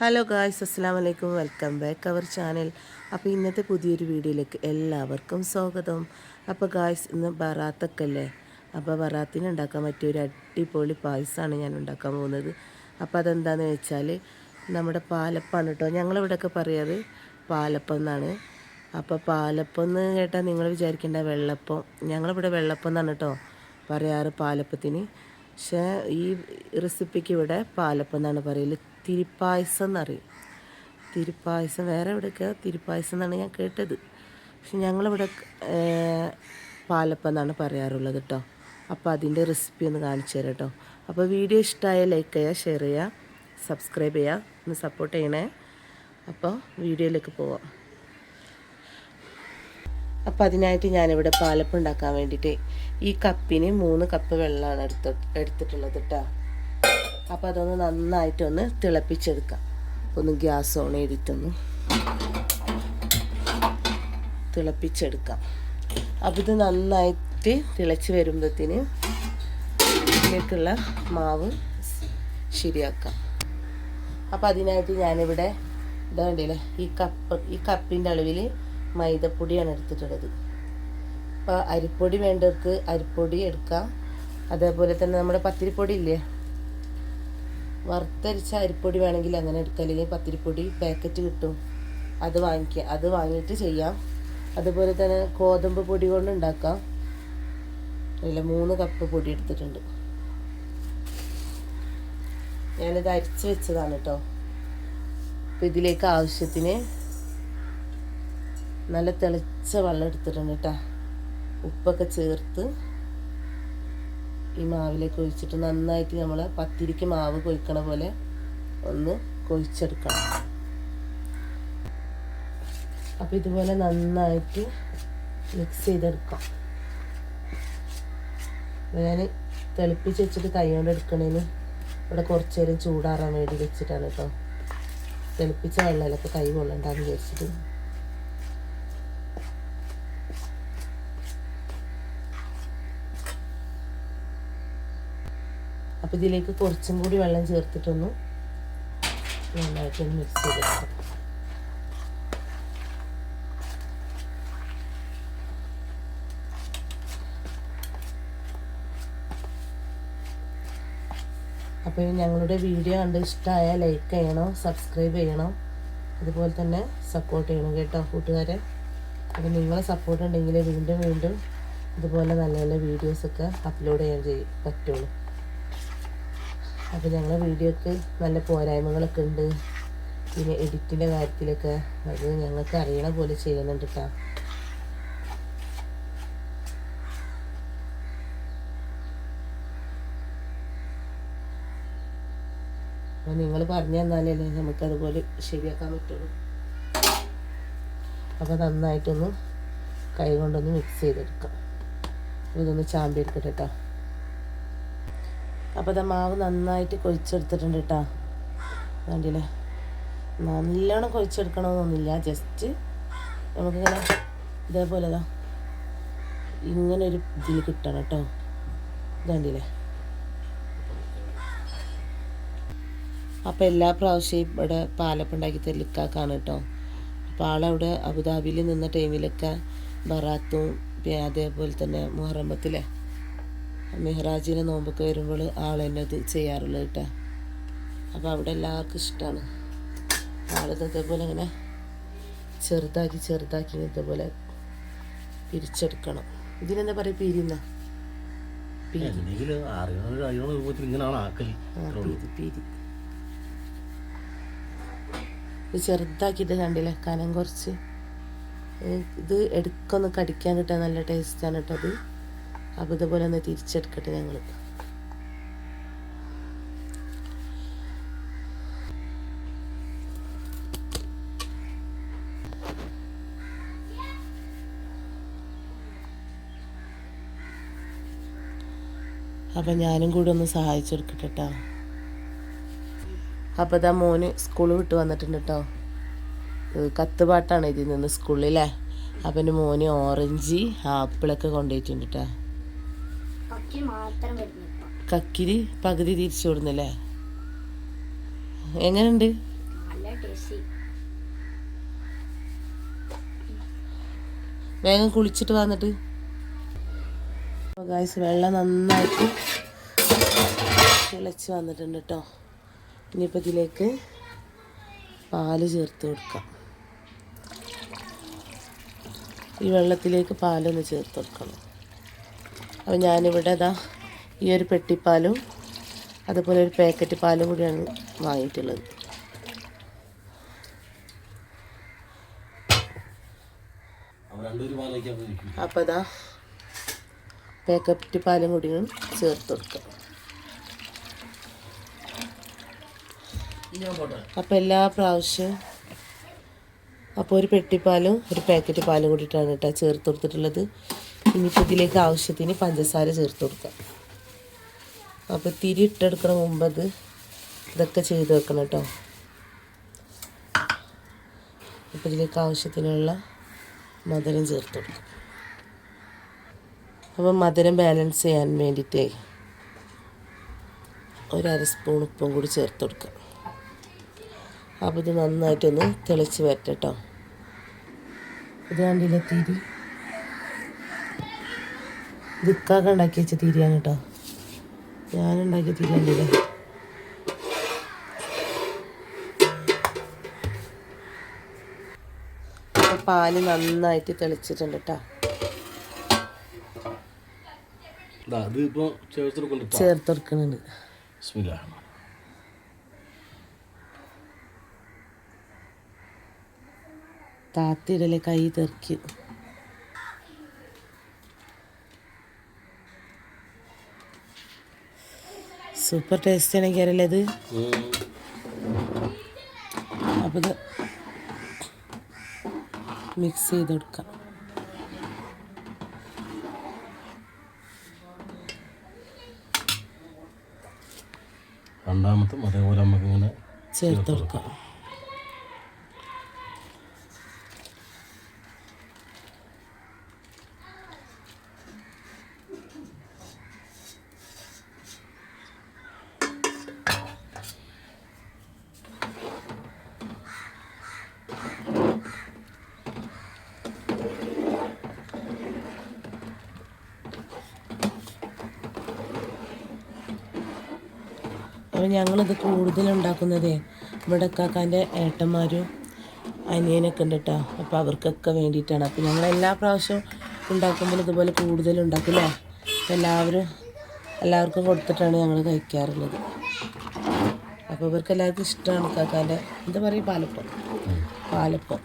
Hello guys അസ്സാം വലൈക്കും welcome back our channel അപ്പോൾ ഇന്നത്തെ പുതിയൊരു വീഡിയോയിലേക്ക് എല്ലാവർക്കും സ്വാഗതം. അപ്പോൾ ഗായ്സ് ഇന്ന് ബറാത്തൊക്കെ അല്ലേ അപ്പോൾ ബറാത്തിന് ഉണ്ടാക്കാൻ പറ്റിയ ഒരു അടിപൊളി പായസമാണ് ഞാൻ ഉണ്ടാക്കാൻ പോകുന്നത്. അപ്പോൾ അതെന്താണെന്ന് വെച്ചാൽ നമ്മുടെ പാലപ്പാണ് കേട്ടോ. ഞങ്ങളിവിടെയൊക്കെ പറയാറ് പാലപ്പം എന്നാണ്. അപ്പോൾ പാലപ്പം എന്ന് കേട്ടാൽ നിങ്ങൾ വിചാരിക്കേണ്ട വെള്ളപ്പം. ഞങ്ങളിവിടെ വെള്ളപ്പം എന്നാണ് കേട്ടോ പറയാറ് പാലപ്പത്തിന്. പക്ഷേ ഈ റെസിപ്പിക്ക് ഇവിടെ പാലപ്പം എന്നാണ് പറയൽ. തിരിപ്പായസം എന്നറിയും. തിരിപ്പായസം വേറെ എവിടെയൊക്കെ തിരിപ്പായസം എന്നാണ് ഞാൻ കേട്ടത്. പക്ഷെ ഞങ്ങളിവിടെ പാലപ്പം എന്നാണ് പറയാറുള്ളത് കേട്ടോ അപ്പോൾ അതിന്റെ റെസിപ്പി ഒന്ന് കാണിച്ചു തരാം കേട്ടോ അപ്പോൾ വീഡിയോ ഇഷ്ടമായ ലൈക്ക് ചെയ്യുക ഷെയർ ചെയ്യുക സബ്സ്ക്രൈബ് ചെയ്യുക ഒന്ന് സപ്പോർട്ട് ചെയ്യണേ. അപ്പോൾ വീഡിയോയിലേക്ക് പോവാം. അപ്പോൾ അതിനായിട്ട് ഞാനിവിടെ പാലപ്പം ഉണ്ടാക്കാൻ വേണ്ടിയിട്ട് ഈ കപ്പിന് മൂന്ന് കപ്പ് വെള്ളമാണ് എടുത്ത് എടുത്തിട്ടുള്ളത് കേട്ടോ അപ്പോൾ അതൊന്ന് നന്നായിട്ടൊന്ന് തിളപ്പിച്ചെടുക്കാം. ഒന്ന് ഗ്യാസ് ഓൺ ചെയ്തിട്ടൊന്ന് തിളപ്പിച്ചെടുക്കാം. അപ്പോൾ ഇത് നന്നായിട്ട് തിളച്ച് വരുമ്പോഴത്തേന് ഇതിലേക്കുള്ള മാവ് ശരിയാക്കാം. അപ്പോൾ അതിനായിട്ട് ഞാനിവിടെ ഇതാ കണ്ടില്ലേ ഈ കപ്പ് ഈ കപ്പിന്റെ അളവിൽ മൈദപ്പൊടിയാണ് എടുത്തിട്ടുള്ളത്. അപ്പോൾ അരിപ്പൊടി വേണ്ടവർക്ക് അരിപ്പൊടി എടുക്കാം. അതേപോലെ തന്നെ നമ്മുടെ പത്തിരിപ്പൊടി ഇല്ലേ? വറുത്തരിച്ച അരിപ്പൊടി വേണമെങ്കിൽ അങ്ങനെ എടുക്കാം. അല്ലെങ്കിൽ പത്തിരിപ്പൊടി പാക്കറ്റ് കിട്ടും. അത് വാങ്ങിക്കുക അത് വാങ്ങിയിട്ട് ചെയ്യാം. അതുപോലെ തന്നെ ഗോതമ്പ് പൊടി കൊണ്ട് ഉണ്ടാക്കാം. അതിൽ മൂന്ന് കപ്പ് പൊടി എടുത്തിട്ടുണ്ട്. ഞാനിത് അരിച്ച് വെച്ചതാണ് കേട്ടോ അപ്പോൾ ഇതിലേക്ക് ആവശ്യത്തിന് നല്ല തിളച്ച വെള്ളം എടുത്തിട്ടുണ്ട് കേട്ടോ ഉപ്പൊക്കെ ചേർത്ത് ഈ മാവിലേക്ക് ഒഴിച്ചിട്ട് നന്നായിട്ട് നമ്മൾ പത്തിരിക്ക് മാവ് കൊഴിക്കണ പോലെ ഒന്ന് കൊഴിച്ചെടുക്കണം. അപ്പോൾ ഇതുപോലെ നന്നായിട്ട് മിക്സ് ചെയ്തെടുക്കാം. ഞാൻ തിളപ്പിച്ച് വെച്ചിട്ട് കൈ കൊണ്ട് എടുക്കണേന് ഇവിടെ കുറച്ച് നേരം ചൂടാറാൻ വേണ്ടി വെച്ചിട്ടാണ് കേട്ടോ തിളപ്പിച്ച വെള്ളമൊക്കെ കൈ കൊള്ളണ്ടെന്ന് വിചാരിച്ചിട്ട്. അപ്പോൾ ഇതിലേക്ക് കുറച്ചും കൂടി വെള്ളം ചേർത്തിട്ടൊന്ന് നന്നായിട്ടൊന്ന് മിക്സ് ചെയ്തെടുക്കാം. അപ്പോൾ ഞങ്ങളുടെ വീഡിയോ കണ്ട് ഇഷ്ടമായാൽ ലൈക്ക് ചെയ്യണം സബ്സ്ക്രൈബ് ചെയ്യണം. അതുപോലെ തന്നെ സപ്പോർട്ട് ചെയ്യണം കേട്ടോ കൂട്ടുകാരെ. അപ്പോൾ നിങ്ങളെ സപ്പോർട്ട് ഉണ്ടെങ്കിൽ വീണ്ടും വീണ്ടും ഇതുപോലെ നല്ല നല്ല വീഡിയോസൊക്കെ അപ്ലോഡ് ചെയ്യാൻ ചെയ്യും പറ്റുള്ളൂ. അപ്പോൾ ഞങ്ങളെ വീഡിയോക്ക് നല്ല പോരായ്മകളൊക്കെ ഉണ്ട്. പിന്നെ എഡിറ്റിന്റെ കാര്യത്തിലൊക്കെ അത് ഞങ്ങൾക്ക് അറിയണ പോലെ ചെയ്യുന്നുണ്ട് കേട്ടോ അപ്പോൾ നിങ്ങൾ പറഞ്ഞു തന്നാലല്ലേ നമുക്കതുപോലെ ശരിയാക്കാൻ പറ്റുള്ളൂ. അപ്പോൾ നന്നായിട്ടൊന്ന് കൈ കൊണ്ടൊന്ന് മിക്സ് ചെയ്തെടുക്കാം ഇതൊന്ന് ചാമ്പി എടുക്കട്ടെ കേട്ടോ അപ്പോൾ അത് മാവ് നന്നായിട്ട് കൊഴിച്ചെടുത്തിട്ടുണ്ട് കേട്ടോ കണ്ടില്ലേ? നല്ലോണം കൊഴിച്ചെടുക്കണമെന്നൊന്നുമില്ല ജസ്റ്റ് നമുക്കിങ്ങനെ ഇതേപോലെ ഇതാ ഇങ്ങനെ ഒരു ഇതിൽ കിട്ടണം കേട്ടോ കണ്ടില്ലേ അപ്പോൾ എല്ലാ പ്രാവശ്യവും ഇവിടെ പാലപ്പുണ്ടാക്കി തെല്ലിക്കാക്കാണ് കേട്ടോ അപ്പോൾ ആളവിടെ അബുദാബിയിൽ നിന്ന ടൈമിലൊക്കെ ബറാത്തും അതേപോലെ തന്നെ മുഹറമ്പത്തിലെ മെഹ്റാജിനെ നോമ്പൊക്കെ വരുമ്പോൾ ആൾ തന്നെ ഇത് ചെയ്യാറുള്ളത് കേട്ടോ. അപ്പോൾ അവിടെ എല്ലാവർക്കും ഇഷ്ടമാണ്. ആളത് ഇതേപോലെ ഇങ്ങനെ ചെറുതാക്കി ചെറുതാക്കി ഇതേപോലെ പിരിച്ചെടുക്കണം. ഇതിനെന്താ പറയുക പിരിന്ന ഇത് ചെറുതാക്കിയിട്ട് കണ്ടില്ലേ? കനം കുറച്ച്. ഇത് എടുക്കൊന്ന് കടിക്കാൻ കിട്ടാൻ നല്ല ടേസ്റ്റാണ് കേട്ടോ അത് അപ്പോൾ ഇതുപോലെ ഒന്ന് തിരിച്ചെടുക്കട്ടെ ഞങ്ങൾ അപ്പം ഞാനും കൂടെ ഒന്ന് സഹായിച്ചെടുക്കട്ടെ കേട്ടോ അപ്പോൾ ഇതാ മോന് സ്കൂൾ വിട്ട് വന്നിട്ടുണ്ട് കേട്ടോ കത്ത് പാട്ടാണ് ഇതിൽ നിന്ന് സ്കൂളിലേ എന്റെ മോന് ഓറഞ്ച് ആപ്പിളൊക്കെ കൊണ്ടുപോയിട്ടുണ്ട് കേട്ടോ കക്കിരി പകുതി തിരിച്ചു കൊടുന്നല്ലേ എങ്ങനെയുണ്ട്? ടേസ്റ്റി വേഗം കുളിച്ചിട്ട് വന്നിട്ട് ഗായ്സ് വെള്ളം നന്നായിട്ട് തിളച്ച് വന്നിട്ടുണ്ട് കേട്ടോ ഇനിയിപ്പോൾ ഇതിലേക്ക് പാൽ ചേർത്ത് കൊടുക്കാം. ഈ വെള്ളത്തിലേക്ക് പാലൊന്ന് ചേർത്ത് കൊടുക്കണം. അപ്പോൾ ഞാനിവിടെ അതാ ഈ ഒരു പെട്ടിപ്പാലും അതുപോലെ ഒരു പാക്കറ്റ് പാലും കൂടിയാണ് വാങ്ങിയിട്ടുള്ളത്. അതാ അപ്പോൾ ഇതാ പാക്കറ്റ് പാലും കൂടി ചേർത്ത് കൊടുക്കാം. അപ്പം പോട്ടെ അപ്പോൾ എല്ലാ പ്രാവശ്യവും അപ്പോൾ ഒരു പെട്ടിപ്പാലും ഒരു പാക്കറ്റ് പാലും കൂടിയിട്ടാണ് കേട്ടോ ചേർത്ത് കൊടുത്തിട്ടുള്ളത്. ഇനിയിപ്പോൾ ഇതിലേക്ക് ആവശ്യത്തിന് പഞ്ചസാര ചേർത്ത് കൊടുക്കാം അപ്പോൾ തിരി ഇട്ടെടുക്കണ മുമ്പ് അത് ഇതൊക്കെ ചെയ്ത് വെക്കണം കേട്ടോ. അപ്പോൾ ഇതിലേക്ക് ആവശ്യത്തിനുള്ള മധുരം ചേർത്ത് കൊടുക്കുക. അപ്പോൾ മധുരം ബാലൻസ് ചെയ്യാൻ വേണ്ടിയിട്ടേ ഒരു അര സ്പൂൺ ഉപ്പും കൂടി ചേർത്ത് കൊടുക്കാം അപ്പോൾ ഇത് നന്നായിട്ടൊന്ന് തിളച്ച് വരട്ടെ കേട്ടോ. ഇത് കണ്ടില്ല തിരി? ദിക്കാക്ക ഉണ്ടാക്കി വെച്ച തിരിയാണ് കേട്ടോ ഞാനുണ്ടാക്കിയ ഉണ്ടാക്കിയ കണ്ടില്ലേ അപ്പോൾ പാൽ നന്നായിട്ട് തെളിച്ചിട്ടുണ്ട് കേട്ടോ ചേർത്തെടുക്കുന്നുണ്ട് താത്തിടലെ കൈ തെറിക്കും. സൂപ്പർ ടേസ്റ്റ് ആണ് അറിയില്ല ഇത് അപ്പോൾ ഇത് മിക്സ് ചെയ്ത് കൊടുക്കാം രണ്ടാമത്തും അതേപോലെ നമുക്ക് ഇങ്ങനെ ചേർത്ത് കൊടുക്കാം അപ്പോൾ ഞങ്ങളിത് കൂടുതൽ ഉണ്ടാക്കുന്നതേ ഇവിടെ കാക്കാന്റെ ഏട്ടന്മാരും അനിയനൊക്കെ ഉണ്ട് കേട്ടോ അപ്പോൾ അവർക്കൊക്കെ വേണ്ടിയിട്ടാണ്. അപ്പോൾ ഞങ്ങൾ എല്ലാ പ്രാവശ്യവും ഉണ്ടാക്കുമ്പോൾ ഇതുപോലെ അപ്പോൾ എല്ലാവരും എല്ലാവർക്കും കൊടുത്തിട്ടാണ് ഞങ്ങൾ കഴിക്കാറുള്ളത്. അപ്പോൾ ഇവർക്ക് എല്ലാവർക്കും ഇഷ്ടമാണ് കാക്കാന്റെ എന്താ പറയുക പാലപ്പം. പാലപ്പം.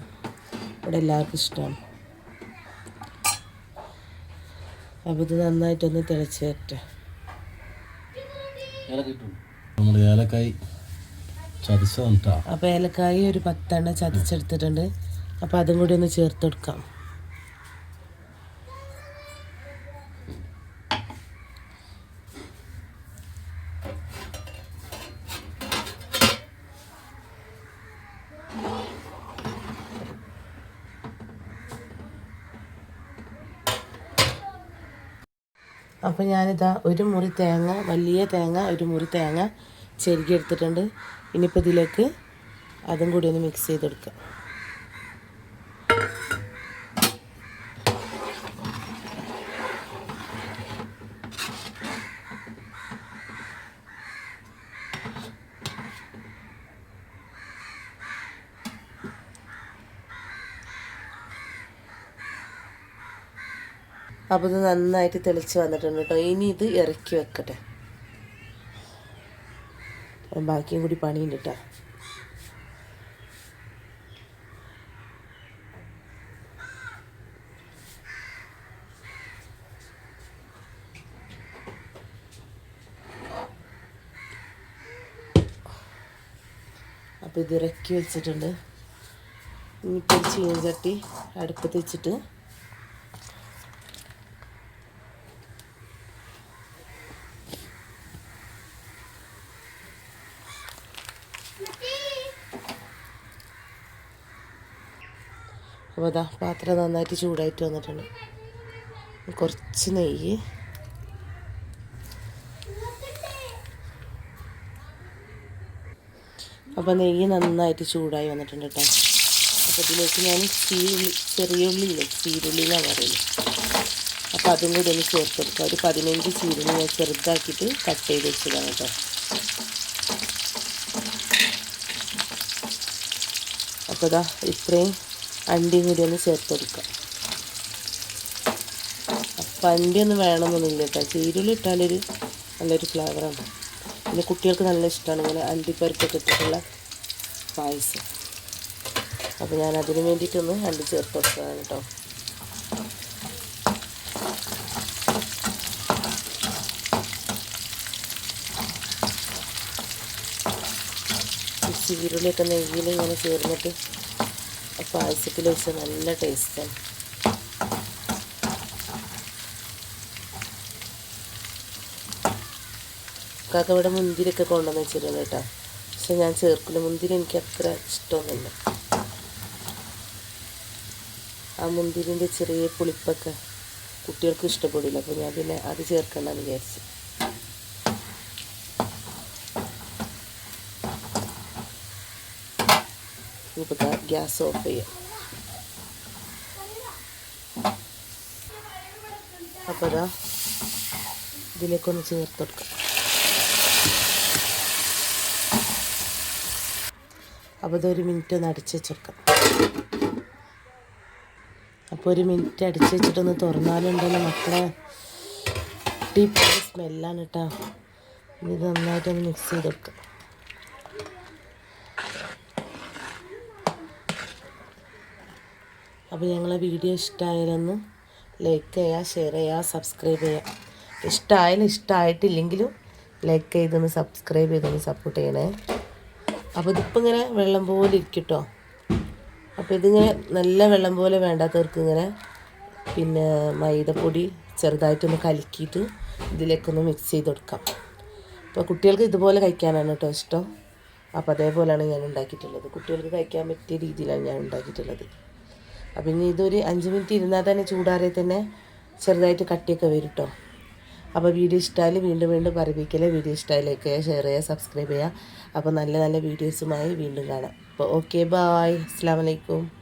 ഇവിടെ എല്ലാവർക്കും ഇഷ്ടമാണ് അപ്പോൾ ഇത് നന്നായിട്ടൊന്ന് തിളച്ച് വരട്ടെ. ഇളകിട്ടുണ്ട് നമ്മൾ ഏലക്കായി ചതച്ചതാണ് കേട്ടോ അപ്പോൾ ഏലക്കായി ഒരു പത്തെണ്ണ ചതച്ചെടുത്തിട്ടുണ്ട്. അപ്പോൾ അതും കൂടി ഒന്ന് ചേർത്ത് കൊടുക്കാം. അപ്പോൾ ഞാനിതാ ഒരു മുറി തേങ്ങ വലിയ തേങ്ങ ഒരു മുറി തേങ്ങ ചെരുകി എടുത്തിട്ടുണ്ട്. ഇനിയിപ്പോൾ ഇതിലേക്ക് അതും കൂടി ഒന്ന് മിക്സ് ചെയ്തെടുക്കാം. അപ്പോൾ ഇത് നന്നായിട്ട് തെളിച്ച് വന്നിട്ടുണ്ട് കേട്ടോ. ഇനി ഇത് ഇറക്കി വെക്കട്ടെ. ബാക്കിയും കൂടി പണിയുണ്ട് കേട്ടോ അപ്പോൾ ഇത് ഇറക്കി വെച്ചിട്ടുണ്ട്. ഇനിയിപ്പോൾ ചീനച്ചട്ടി അടുപ്പത്ത് വെച്ചിട്ട് അപ്പോൾ അതാ പാത്രം നന്നായിട്ട് ചൂടായിട്ട് വന്നിട്ടുണ്ട്. കുറച്ച് നെയ്യ്. അപ്പോൾ നെയ്യ് നന്നായിട്ട് ചൂടായി വന്നിട്ടുണ്ട് കേട്ടോ. അപ്പോൾ ഇതിലേക്ക് ഞാൻ ചീരുള്ളി ചെറിയ ഉള്ളിയില്ലേ ചീരുള്ളി എന്നാണ് പറയുന്നത്. അപ്പോൾ അതും കൂടി ഒന്ന് ചേർത്ത് കൊടുക്കുക ഒരു പതിനഞ്ച് ചീരുള്ളി ഞാൻ ചെറുതാക്കിയിട്ട് കട്ട് ചെയ്ത് വെച്ചതാണ് കേട്ടോ. അപ്പോൾ ഇതാ ഇത്രയും അണ്ടിയും കൂടി ഒന്ന് ചേർത്ത് കൊടുക്കാം. അപ്പം അണ്ടിയൊന്നും വേണമെന്നൊന്നുമില്ല കേട്ടോ. ചീരുള്ളി ഇട്ടാലൊരു നല്ലൊരു ഫ്ലേവറാണ് പിന്നെ കുട്ടികൾക്ക് നല്ല ഇഷ്ടമാണ് ഇങ്ങനെ അണ്ടിപ്പരിപ്പൊക്കെ ഇട്ടിട്ടുള്ള പായസം. അപ്പോൾ ഞാൻ അതിന് വേണ്ടിയിട്ടൊന്ന് അണ്ടി ചേർത്ത് കൊടുത്തതാണ് കേട്ടോ. ചീരുള്ളിയൊക്കെ നെയ്യിൽ ഇങ്ങനെ ചേർന്നിട്ട് പായസത്തിൽ വെച്ച് നല്ല ടേസ്റ്റാണ് കാക്ക ഇവിടെ മുന്തിരിയൊക്കെ കൊണ്ടുവന്ന് വെച്ചിരുന്നു കേട്ടോ. പക്ഷെ ഞാൻ ചേർക്കില്ല മുന്തിരി എനിക്ക് അത്ര ഇഷ്ടമൊന്നുമില്ല. ആ മുന്തിരിന്റെ ചെറിയ പുളിപ്പൊക്കെ കുട്ടികൾക്ക് ഇഷ്ടപ്പെടില്ല. അപ്പോൾ ഞാൻ പിന്നെ അത് ചേർക്കണ്ടെന്ന് വിചാരിച്ചു. ഇപ്പോൾ ഗ്യാസ് ഓഫ് ചെയ്യാം അപ്പോൾ ഇതാ ഇതിലേക്കൊന്ന് ചേർത്ത് കൊടുക്കാം. അപ്പോൾ ഇതൊരു മിനിറ്റ് ഒന്ന് അടിച്ച് വെച്ചെടുക്കാം അപ്പോൾ ഒരു മിനിറ്റ് അടിച്ച് വെച്ചിട്ടൊന്ന് തുറന്നാലുണ്ടല്ലോ മക്കളെ. ടീപ്പ് സ്മെല്ലാണ് കേട്ടോ ഇത് നന്നായിട്ടൊന്ന് മിക്സ് ചെയ്ത് അപ്പോൾ ഞങ്ങളെ വീഡിയോ ഇഷ്ടമായാലൊന്ന് ലൈക്ക് ചെയ്യുക ഷെയർ ചെയ്യുക സബ്സ്ക്രൈബ് ചെയ്യുക. ഇഷ്ടമായാലും ഇഷ്ടമായിട്ടില്ലെങ്കിലും ലൈക്ക് ചെയ്തൊന്ന് സബ്സ്ക്രൈബ് ചെയ്തൊന്ന് സപ്പോർട്ട് ചെയ്യണേ. അപ്പോൾ ഇതിപ്പോൾ ഇങ്ങനെ വെള്ളം പോലെ ഇരിക്കട്ടോ. അപ്പോൾ ഇതിങ്ങനെ നല്ല വെള്ളം പോലെ വേണ്ടാത്തവർക്ക് ഇങ്ങനെ പിന്നെ മൈദപ്പൊടി ചെറുതായിട്ടൊന്ന് കലക്കിയിട്ട് ഇതിലേക്കൊന്ന് മിക്സ് ചെയ്ത് കൊടുക്കാം. അപ്പോൾ കുട്ടികൾക്ക് ഇതുപോലെ കഴിക്കാനാണ് കേട്ടോ ഇഷ്ടം. അപ്പോൾ അതേപോലെയാണ് ഞാൻ ഉണ്ടാക്കിയിട്ടുള്ളത്. കുട്ടികൾക്ക് കഴിക്കാൻ പറ്റിയ രീതിയിലാണ് ഞാൻ ഉണ്ടാക്കിയിട്ടുള്ളത്. അപ്പം ഇനി ഇതൊരു അഞ്ച് മിനിറ്റ് ഇരുന്നാൽ തന്നെ ചൂടാറി തന്നെ ചെറുതായിട്ട് കട്ടിയൊക്കെ വരും കേട്ടോ അപ്പോൾ വീഡിയോ ഇഷ്ടമായാൽ വീണ്ടും വീണ്ടും പറിപ്പിക്കൽ വീഡിയോ ഇഷ്ടമായാലേക്ക് ഷെയർ ചെയ്യുക സബ്സ്ക്രൈബ് ചെയ്യുക അപ്പോൾ നല്ല നല്ല വീഡിയോസുമായി വീണ്ടും കാണാം. അപ്പോൾ ഓക്കെ ബായ് അസ്സാം വലൈക്കും